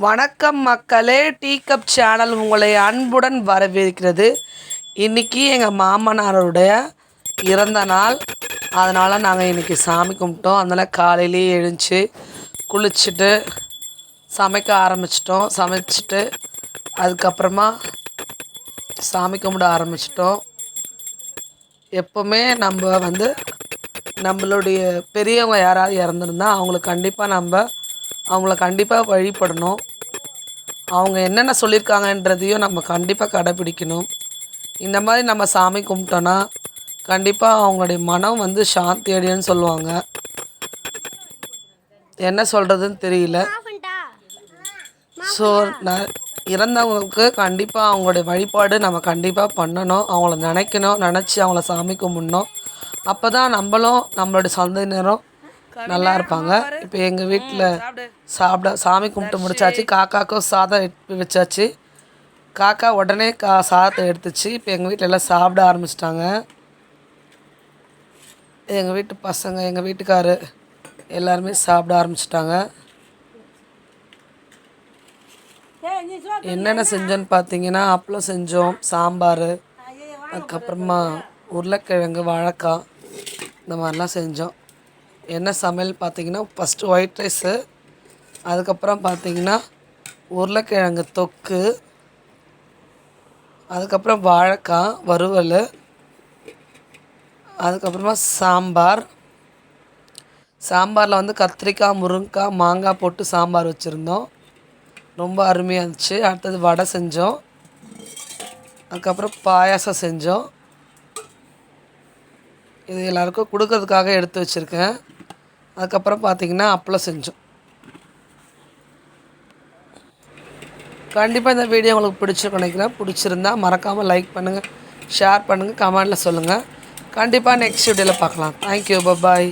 வணக்கம் மக்களே tea cup channel உங்களை அன்புடன் வரவேற்கிறது. இன்றைக்கி எங்கள் மாமனாருடைய இறந்த நாள். அதனால் நாங்கள் இன்றைக்கி சாமி கும்பிட்டோம். அதனால் காலையிலேயே எழுந்துச்சி குளிச்சுட்டு சமைக்க ஆரம்பிச்சிட்டோம். சமைச்சிட்டு அதுக்கப்புறமா சாமி கும்பிட ஆரம்பிச்சிட்டோம். எப்போவுமே நம்ம வந்து நம்மளுடைய பெரியவங்க யாராவது இறந்துருந்தா அவங்களுக்கு கண்டிப்பாக நம்ம அவங்கள கண்டிப்பாக வழிபடணும். அவங்க என்னென்ன சொல்லியிருக்காங்கன்றதையும் நம்ம கண்டிப்பாக கடைப்பிடிக்கணும் இந்த மாதிரி நம்ம சாமி கும்பிட்டோன்னா கண்டிப்பாக அவங்களுடைய மனம் வந்து சாந்தி அடையும்னு சொல்லுவாங்க. என்ன சொல்கிறதுன்னு தெரியல. ஸோ இறந்தவங்களுக்கு கண்டிப்பாக அவங்களுடைய வழிபாடு நம்ம கண்டிப்பாக பண்ணணும். அவங்கள நினைக்கணும் நினச்சி அவங்கள சாமி கும்பிடணும். அப்போ தான் நம்மளும் நம்மளுடைய சந்ததியினரும் நல்லா இருப்பாங்க. இப்போ எங்கள் வீட்டில் சாப்பிட சாமி கும்பிட்டு முடிச்சாச்சு. காக்காக்கும் சாதம் எடுத்து வச்சாச்சு. காக்கா உடனே கா சாதத்தை எடுத்துச்சு. இப்போ எங்கள் வீட்டில் எல்லாம் சாப்பிட ஆரம்பிச்சிட்டாங்க. எங்கள் வீட்டு பசங்க எங்கள் வீட்டுக்காரு எல்லாருமே சாப்பிட ஆரம்பிச்சிட்டாங்க. என்னென்ன செஞ்சோன்னு பார்த்தீங்கன்னா அப்பளம் செஞ்சோம் சாம்பார் அதுக்கப்புறமா உருளைக்கிழங்கு வாழைக்காய் இந்த மாதிரிலாம் செஞ்சோம். என்ன சமையல் பார்த்தீங்கன்னா ஃபஸ்ட்டு ஒயிட் ரைஸு அதுக்கப்புறம் பார்த்தீங்கன்னா உருளைக்கிழங்கு தொக்கு அதுக்கப்புறம் வாழைக்காய் வறுவல் அதுக்கப்புறமா சாம்பார். சாம்பாரில் வந்து கத்திரிக்காய் முருங்கைக்காய் மாங்காய் போட்டு சாம்பார் வச்சுருந்தோம். ரொம்ப அருமையாக இருந்துச்சு. அடுத்தது வடை செஞ்சோம். அதுக்கப்புறம் பாயாசம் செஞ்சோம். இது எல்லாருக்கும் கொடுக்கறதுக்காக எடுத்து வச்சுருக்கேன். அதுக்கப்புறம் பார்த்திங்கன்னா அப்பளம் செஞ்சோம். கண்டிப்பாக இந்த வீடியோ உங்களுக்கு பிடிச்சிருக்கு நினைக்கிறேன். பிடிச்சிருந்தா மறக்காமல் லைக் பண்ணுங்கள் ஷேர் பண்ணுங்கள் கமெண்டில் சொல்லுங்கள் கண்டிப்பாக நெக்ஸ்ட் வீடியோவில் பார்க்கலாம். Thank you bye bye